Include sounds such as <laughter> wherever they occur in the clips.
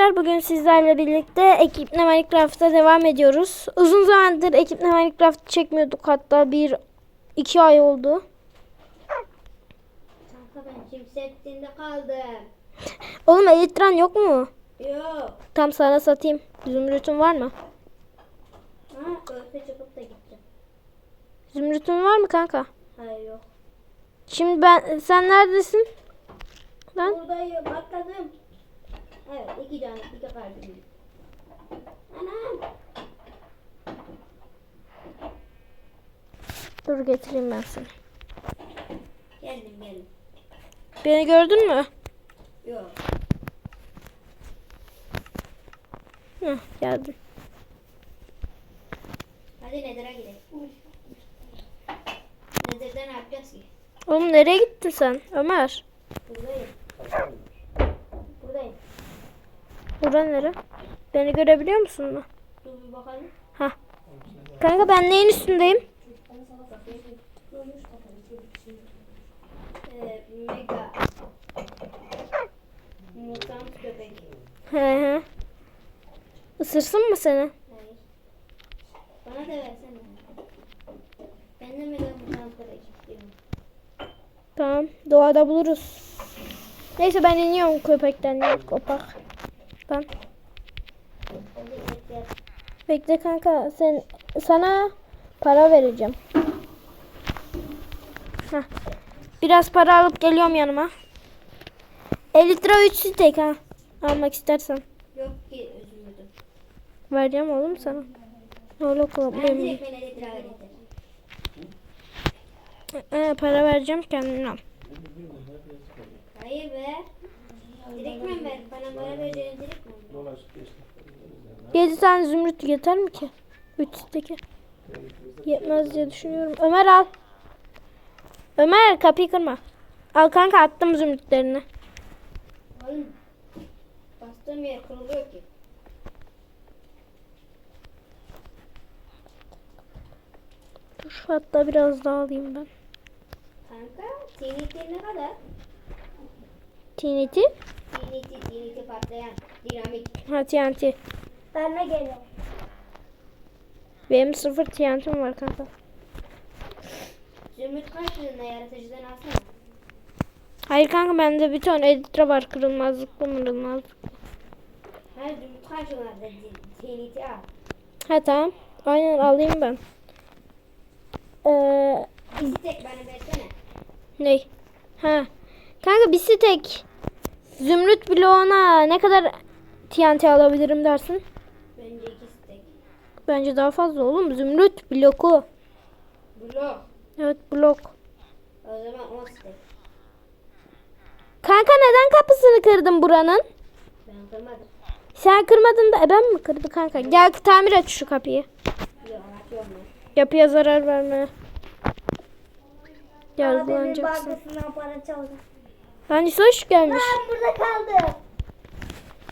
arkadaşlar bugün sizlerle birlikte Ekiple Minecraft'a devam ediyoruz. Uzun zamandır Ekiple Minecraft çekmiyorduk hatta bir iki ay oldu. Kanka ben Cimsettin'de kaldım. Oğlum Elitran yok mu? Yok. Tam sana satayım. Zümrütün var mı? Ha örfe çıkıp da gideceğim. Zümrütün var mı kanka? Hayır yok. Şimdi ben sen neredesin? Lan Buradayım atladım. Evet iki canım iki kalbim. Anam. dur getireyim ben seni. Geldim geldim. Beni gördün mü? Yok. Hı, geldim. Hadi Nether'a gidelim. Nether'da ne yapacağız ki? Oğlum nereye gittin sen Ömer? Buradayım. Bura nere? Beni görebiliyor musun mu? Dur bir bakalım. Hah. Kanka ben neyin üstündeyim? Mega. Mutant köpek. He he. Isırsın mı seni? Hayır. Bana da versene. Ben de mega mutant köpek istiyorum. Tamam. Doğada buluruz. Neyse ben iniyorum köpekten kopak. Ben. Bekle. Kanka sen sana para vereceğim. Heh. Biraz para alıp geliyorum yanıma. 50 lira 3 steak ha. Almak istersen. Yok ki üzülmedim. Vereceğim oğlum sana. De kira getir. Ee, para vereceğim kendin al. Hayır be. Direkt mi ver? Bana para vereceğini direkt mi ver? 7 tane zümrüt yeter mi ki? 3 steak'e. Yetmez diye düşünüyorum. Ömer al. Ömer kapıyı kırma. Al kanka attım zümrütlerini. Oğlum. Bastığım yer kırılıyor ki. Dur hatta biraz daha alayım ben. Kanka TNT ne kadar? TNT. TNT, TNT patlayan. Dinamik. Ha TNT. Ben ne geliyor? Benim sıfır TNT'm var kanka. Zümrüt kaç lirına yaratıcıdan alsana. Hayır kanka bende bir ton editre var kırılmazlıklı mırılmazlıklı. Her zümrüt kaç lirına TNT al. Ha tamam. Aynen alayım ben. Ee, Bir tek bana versene. ne? Ha. Kanka bir stek zümrüt bloğuna ne kadar TNT alabilirim dersin? Bence iki tek. Bence daha fazla oğlum. Zümrüt bloku. Blok. Evet blok. O zaman 10 tek. Kanka neden kapısını kırdın buranın? Ben kırmadım. Sen kırmadın da e ben mi kırdı kanka? Gel tamir et şu kapıyı. Yok ben. Yapıya zarar verme. Yargılanacaksın. bankasından para çaldı. Hani hoş gelmiş. burada kaldım.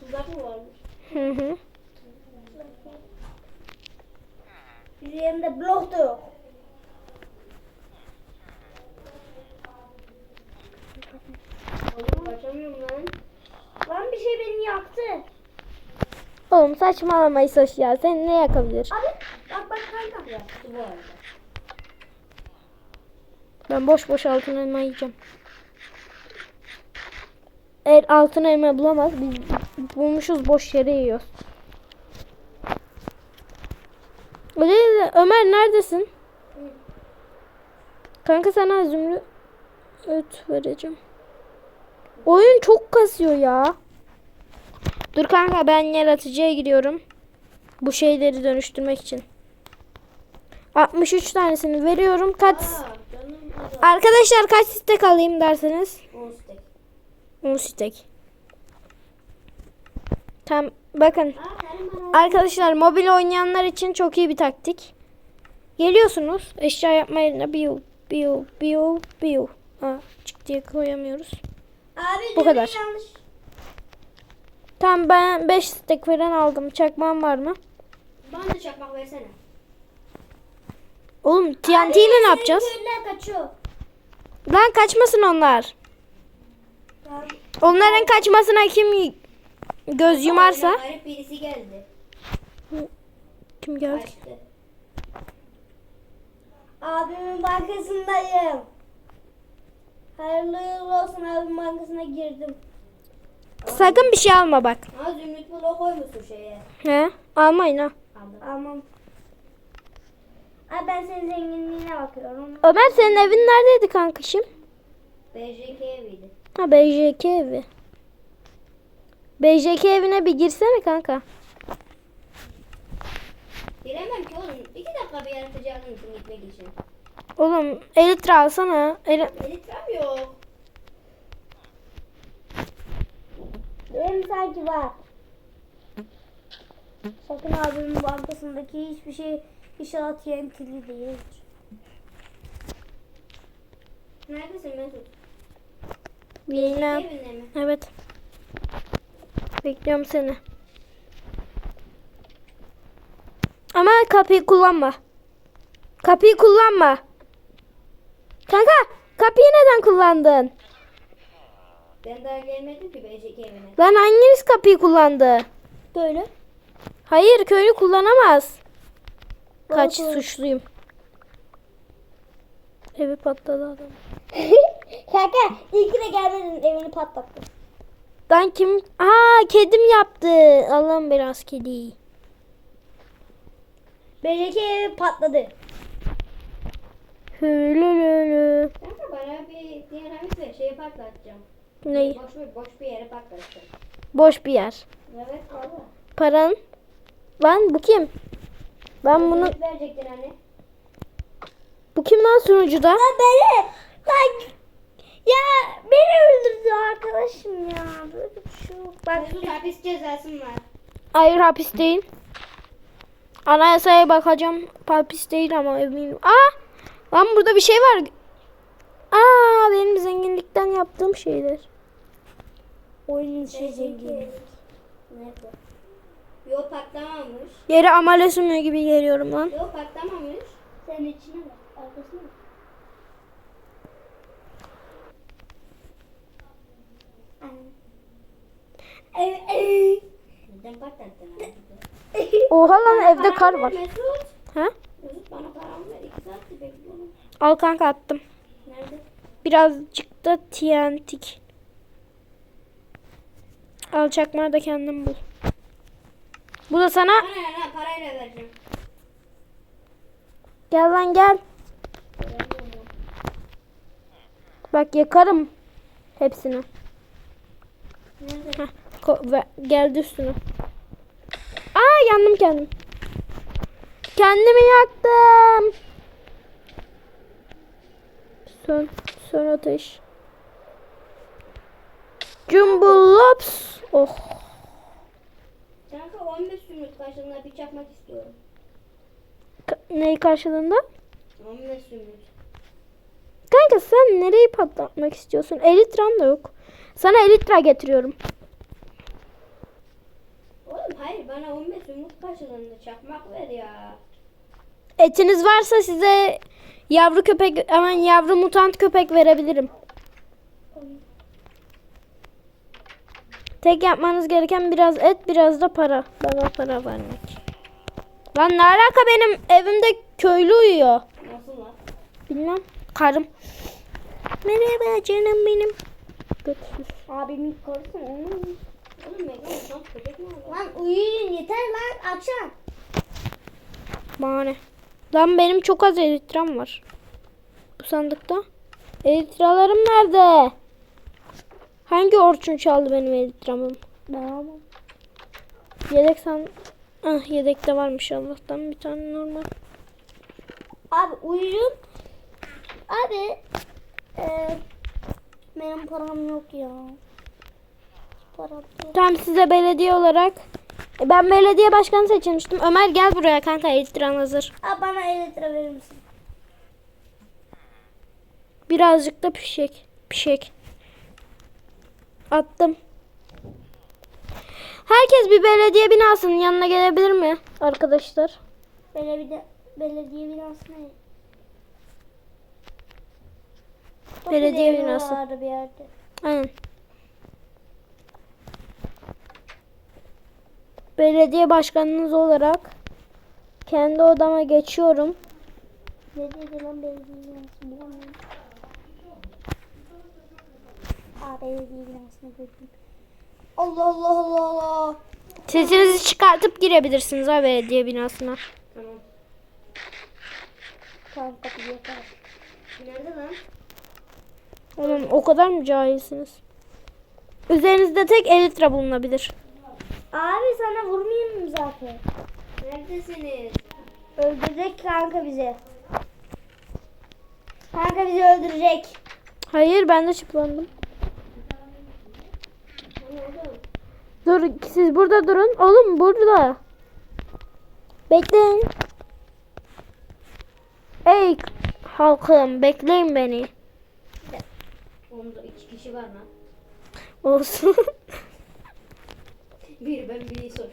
Tuzak mı varmış? Hı hı. Bizim yerimde blok da yok. Oğlum kaçamıyorum lan. Lan bir şey beni yaktı. Oğlum saçmalamayı Soş ya. Seni ne yakabilir? Abi bak bak kanka. Yaktı bu arada. Ben boş boş altın elma yiyeceğim. Eğer altın elma bulamaz biz bulmuşuz boş yere yiyoruz. Öyle Ömer neredesin? Kanka sana zümrüt öt vereceğim. Oyun çok kasıyor ya. Dur kanka ben yaratıcıya gidiyorum. Bu şeyleri dönüştürmek için. 63 tanesini veriyorum. Kaç Aa. Arkadaşlar kaç stek alayım derseniz? 10 stek. 10 stek. Tam bakın arkadaşlar mobil oynayanlar için çok iyi bir taktik. Geliyorsunuz eşya yapma yerine biyo biyo biyo biyo. Aa, çık diye koyamıyoruz. Abi Bu kadar. yanlış. Tamam ben 5 stek veren aldım. Çakmağım var mı? Bana da çakmak versene. Oğlum TNT ile ne yapacağız? Kaçıyor. Lan kaçmasın onlar. Onların kaçmasına kim göz yumarsa Garip birisi geldi. kim geldi? Abimin bankasındayım. Hayırlı olsun abimin bankasına girdim. Sakın bir şey alma bak. Ha Zümrüt bunu koymuşsun şeye. He? Almayın ha. Almam. Abi ben senin zenginliğine bakıyorum. Ömer senin evin neredeydi kankışım? BJK eviydi. Ha BJK evi. BJK evine bir girsene kanka. Giremem ki oğlum. İki dakika bir yaratıcı alın için gitmek için. Oğlum elitre alsana. Eli... Elitram yok. Benim sanki var. Sakın abimin bankasındaki hiçbir şey inşaat yönteli değildir. Neredesin Mesut? Bilmem. Evet. Bekliyorum seni. Ama kapıyı kullanma. Kapıyı kullanma. Kanka kapıyı neden kullandın? Ben daha gelmedim ki BJK evine. Lan hanginiz kapıyı kullandı? Böyle. Hayır köylü kullanamaz. Kaç suçluyum. Evi patladı adam. <laughs> Kanka ilk de gelmedin evini patlattım. Lan kim? Aa kedim yaptı. Allah'ım biraz kedi. BJK evi patladı. Hülülülü. Kanka bana bir dinamit ver şeyi patlatacağım. Ne? Boş bir, boş bir yere patlatacağım. Boş bir yer. Evet valla. Paran. Lan bu kim? Ben bunu... Verecektin hani. Bu kim lan sunucuda? beni. Bak. Ya beni öldürdü arkadaşım ya. Böyle bir şey yok. Bak hapis cezası var. Hayır hapis değil. Anayasaya bakacağım. Hapis değil ama eminim. Aa! Lan burada bir şey var. Aa benim zenginlikten yaptığım şeyler. Oyunun içi zenginlik. Nerede? Yok patlamamış. Yere sümüğü gibi geliyorum lan. Yok patlamamış. Senin içine bak. Arkasına bak. Neden patlattın abi? Oha lan evde kar var. Ha? Al kanka attım. Nerede? Birazcık da TNT. Al çakmağı da kendin bul. Bu da sana. Lan parayla vereceğim. Gel lan gel. Bak yakarım hepsini. Nerede? Heh, geldi üstüne. Aa yandım kendim. Kendimi yaktım. Sön, sön ateş. Jumbulops. Oh. Kanka 15 zümrüt karşılığında bir çakmak istiyorum. Ka- neyi karşılığında? 15 zümrüt. Kanka sen nereyi patlatmak istiyorsun? Elitran da yok. Sana elitra getiriyorum. Oğlum hayır bana 15 zümrüt karşılığında çakmak ver ya. Etiniz varsa size yavru köpek, hemen yavru mutant köpek verebilirim. Tek yapmanız gereken biraz et, biraz da para. Bana para vermek. Lan ne alaka benim evimde köylü uyuyor. Nasıl lan? Bilmem. Karım. Merhaba canım benim. Götürsüz. Abimin karısı mı? Oğlum Megan sen köpek mi var? Lan uyuyun yeter lan akşam. Bana ne? Lan benim çok az elitram var. Bu sandıkta. Elitralarım nerede? Hangi orçun çaldı benim elitramım? Tamam. Yedek san... Ah yedekte varmış Allah'tan bir tane normal. Abi uyuyun. Abi. Eee benim param yok ya. Tamam size belediye olarak. E, Ben belediye başkanı seçilmiştim. Ömer gel buraya kanka elitran hazır. Abi bana 50 lira verir misin? Birazcık da pişek. Pişek. Attım. Herkes bir belediye binasının yanına gelebilir mi arkadaşlar? Belediye, belediye binası ne? Belediye binası. Vardı bir yerde. Aynen. Belediye başkanınız olarak kendi odama geçiyorum. Ne dedi lan belediye bilemiyorum. Aa belediye binasına gördüm. Allah Allah Allah Allah. Sesinizi çıkartıp girebilirsiniz ha belediye binasına. Tamam. Tamam kapıyı yaparım. Nerede lan? Oğlum o kadar mı cahilsiniz? Üzerinizde tek elitra bulunabilir. Abi sana vurmayayım mı zaten? Neredesiniz? Öldürecek kanka bizi. Kanka bizi öldürecek. Hayır ben de çıplandım. Dur siz burada durun. Oğlum burada. Bekleyin. Ey halkım bekleyin beni. Onda iki kişi var lan. Olsun. <laughs> Bir ben biri sor.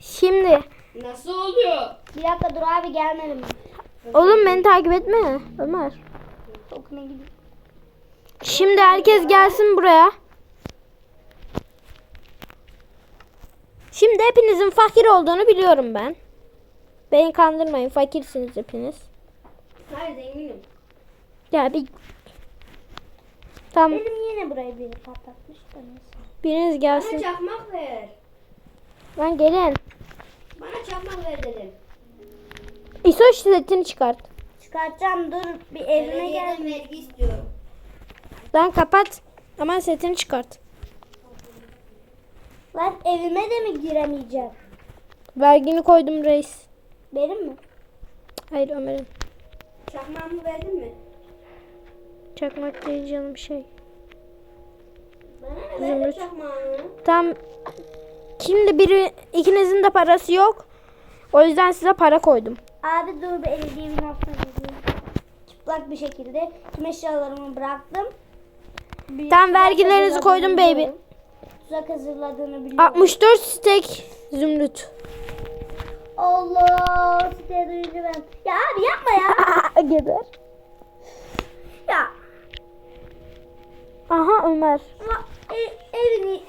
Şimdi Nasıl oluyor? Bir dakika dur abi gelmedim. oğlum beni takip etme Ömer. Okuna gidip. Şimdi herkes gelsin buraya. Şimdi hepinizin fakir olduğunu biliyorum ben. Beni kandırmayın fakirsiniz hepiniz. Hayır zenginim. Ya bir Tamam Benim yine burayı biri patlatmış da neyse. biriniz Bana gelsin. çakmak ver. Lan gelin. Bana çakmak ver dedim. İso setini çıkart. Çıkartacağım dur bir evime Belediyeden gel. vergi istiyorum. Lan kapat. Ama setini çıkart. Lan evime de mi giremeyeceğim? Vergini koydum reis. Benim mi? Hayır Ömer'in. Çakmağımı verdin mi? Çakmak değil canım şey. Bana ne verdin çakmağını? Tam şimdi biri ikinizin de parası yok. O yüzden size para koydum. Abi dur bir binasına gireyim. Çıplak bir şekilde tüm eşyalarımı bıraktım. Bir Tam vergilerinizi koydum baby. Tuzak hazırladığını biliyorum. 64 stek zümrüt. Allah siteye duyunca ben. Ya abi yapma ya. <laughs> Geber. ya. Aha Ömer. Ama ev, evini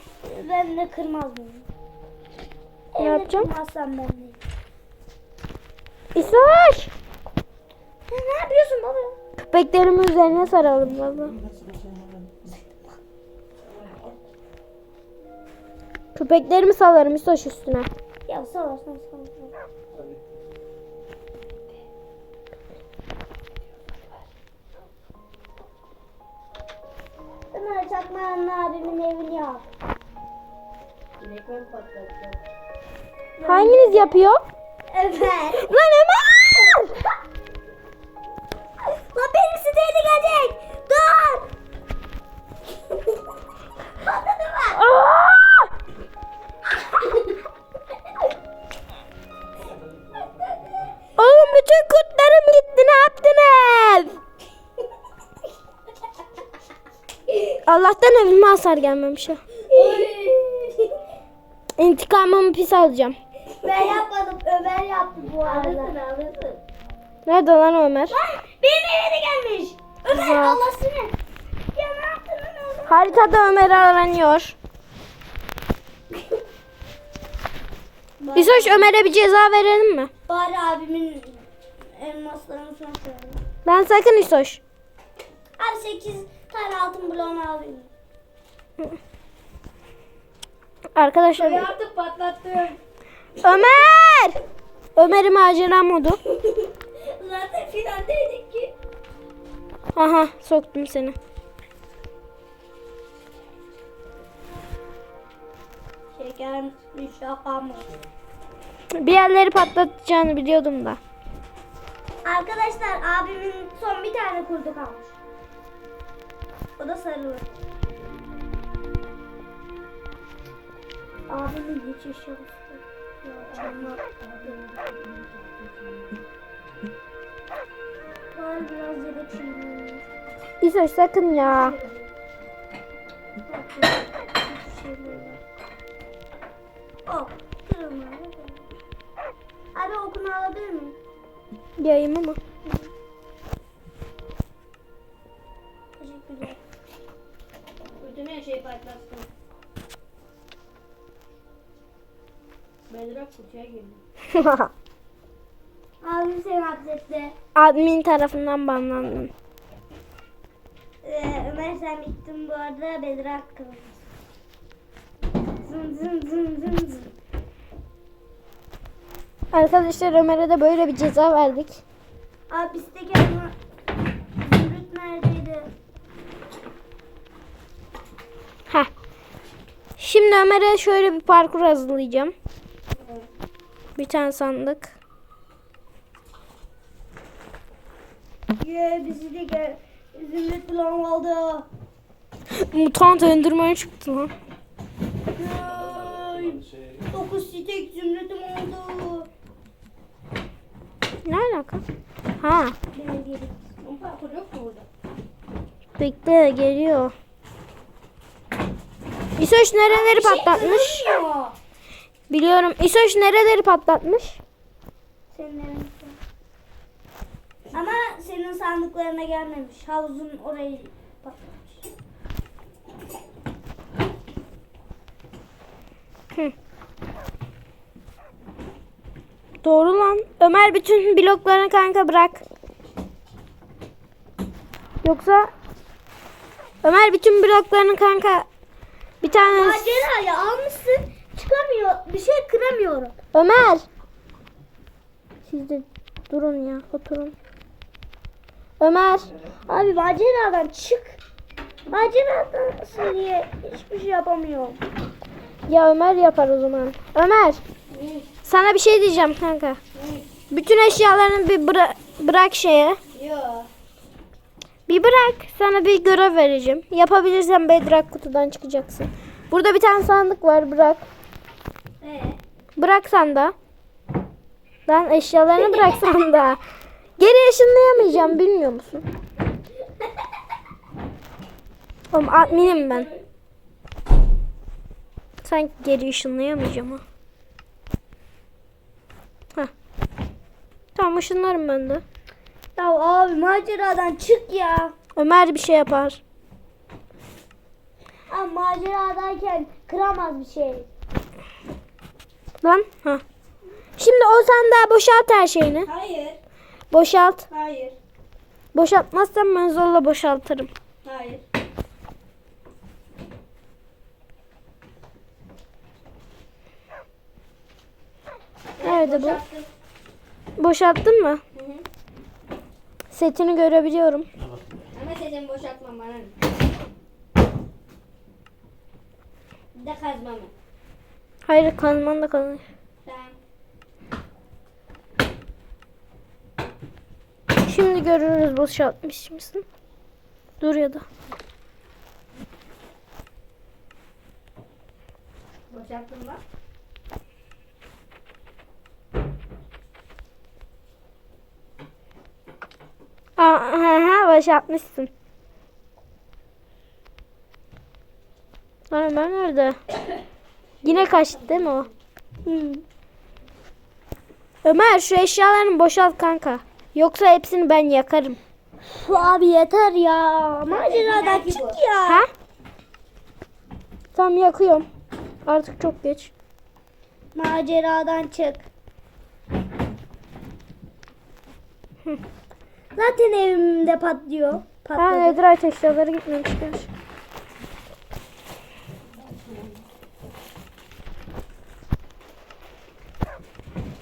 ben de kırmaz mıyım? Ne Evini yapacağım? kırmazsam ben de. İsoş. Ya ne yapıyorsun baba? Köpeklerimi üzerine saralım baba. Köpeklerimi salarım İsoş üstüne. Ya sağ ol. Ömer Çakmağ'ın abimin evini yap. Reklam patlattı. Hanginiz yapıyor? Ömer. Lan Ömer! Lan benim siteye de gelecek. Allah'tan evime hasar gelmemiş ha. İntikamımı pis alacağım. ben yapmadım. Ömer yaptı bu arada. Alırsın alırsın. Nerede lan Ömer? Lan benim eve de gelmiş. Ömer Ya. Allah seni. Ya ne yaptın lan oğlum? Haritada Ömer aranıyor. İsoş Ömer'e bir ceza verelim mi? Bari abimin elmaslarını son koyalım. Ben sakın İsoş. Abi 8 tane altın bloğunu alayım. Arkadaşlar Ben artık patlattım. Ömer! Ömer'i macera modu. <laughs> Zaten finaldeydik ki. Aha soktum seni. Şekermiş şakammış. Bir yerleri patlatacağını biliyordum da. Arkadaşlar abimin son bir tane kurdu kalmış. O da sarılı. Abimin işi yok. Var biraz yedek şeyler. İsoş sakın ya. Oh, durun abi. Okunu alabilir miyim? Yayım ama. Şeyi patlattım. Bedrak kutuya girdi. <laughs> Abim seni hapsetti. Admin tarafından banlandın. Ee, Ömer sen bittin bu arada Bedrak kılmış. Zın zın zın zın zın. Arkadaşlar Ömer'e de böyle bir ceza verdik. Abi bizdeki ama Zümrüt neredeydi? Şimdi Ömer'e şöyle bir parkur hazırlayacağım. Bir tane sandık. Ye bizi de gel. Zümrüt bulan oldu. Mutant Enderman çıktı lan. Dokuz stek zümrütüm oldu. Ne alaka? Ha. Bekle geliyor. İsoş nereleri patlatmış? Kırılmıyor. Biliyorum. İsoş nereleri patlatmış? Senin evin. Ama senin sandıklarına gelmemiş. Havuzun orayı patlamış. Doğru lan. Ömer bütün bloklarını kanka bırak. Yoksa Ömer bütün bloklarını kanka bir tane Macerayı almışsın. Çıkamıyor. Bir şey kıramıyorum. Ömer. Siz de durun ya oturun. Ömer. Abi maceradan çık. Maceradan diye hiçbir şey yapamıyorum. Ya Ömer yapar o zaman. Ömer. Sana bir şey diyeceğim kanka. Bütün eşyalarını bir bıra- bırak şeye. Yok. Bir bırak. Sana bir görev vereceğim. Yapabilirsen bedrak kutudan çıkacaksın. Burada bir tane sandık var bırak. Ee, Bırak sanda. Lan eşyalarını bırak sanda. <laughs> Geri ışınlayamayacağım bilmiyor musun? Oğlum adminim ben. Sanki geri ışınlayamayacağım ha. Heh. Tamam ışınlarım ben de. Ya abi maceradan çık ya. Ömer bir şey yapar. Abi maceradayken kıramaz bir şey. Lan. Ha. Şimdi o sandığa boşalt her şeyini. Hayır. Boşalt. Hayır. Boşaltmazsan ben zorla boşaltırım. Hayır. Nerede bu? Boşalttın mı? Setini görebiliyorum. Ama senin boşaltmam bana? Bir de kazmamı. Hayır kanman da kalır. Tamam. Şimdi görürüz boşaltmış mısın? Dur ya da. Boşalttım bak. Ha, ha, boşaltmışsın. Lan Ömer nerede? Yine kaçtı değil mi o? Hmm. Ömer şu eşyalarını boşalt kanka. Yoksa hepsini ben yakarım. Su abi yeter ya. Maceradan çık ya. Ha? Tam yakıyorum. Artık çok geç. Maceradan çık. Zaten evimde patlıyor. Ha Patladı. Netherite eşyaları gitmemişler.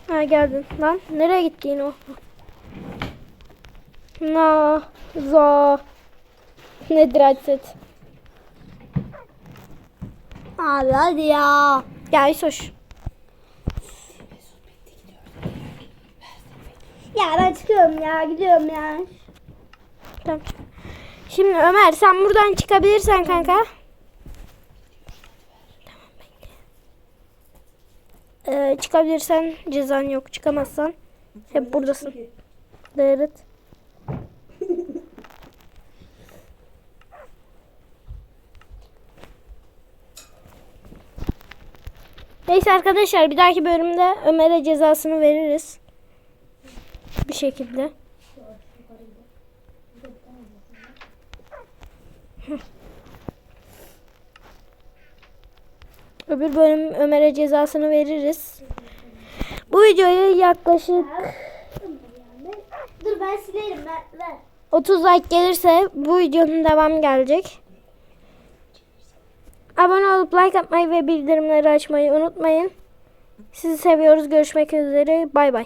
Ha geldin. Lan nereye gitti yine o? Na za Netherite set. Abi hadi ya. Ya İsoş. Ya ben çıkıyorum ya. Gidiyorum ya. Tamam. Şimdi Ömer sen buradan çıkabilirsen kanka. Ee, çıkabilirsen cezan yok. Çıkamazsan hep buradasın. Evet. Neyse arkadaşlar bir dahaki bölümde Ömer'e cezasını veririz. Şekilde. Öbür bölüm Ömer'e cezasını veririz. Bu videoya yaklaşık Dur ben silerim ben ver. 30 like gelirse bu videonun devamı gelecek. Abone olup like atmayı ve bildirimleri açmayı unutmayın. Sizi seviyoruz. Görüşmek üzere. Bay bay.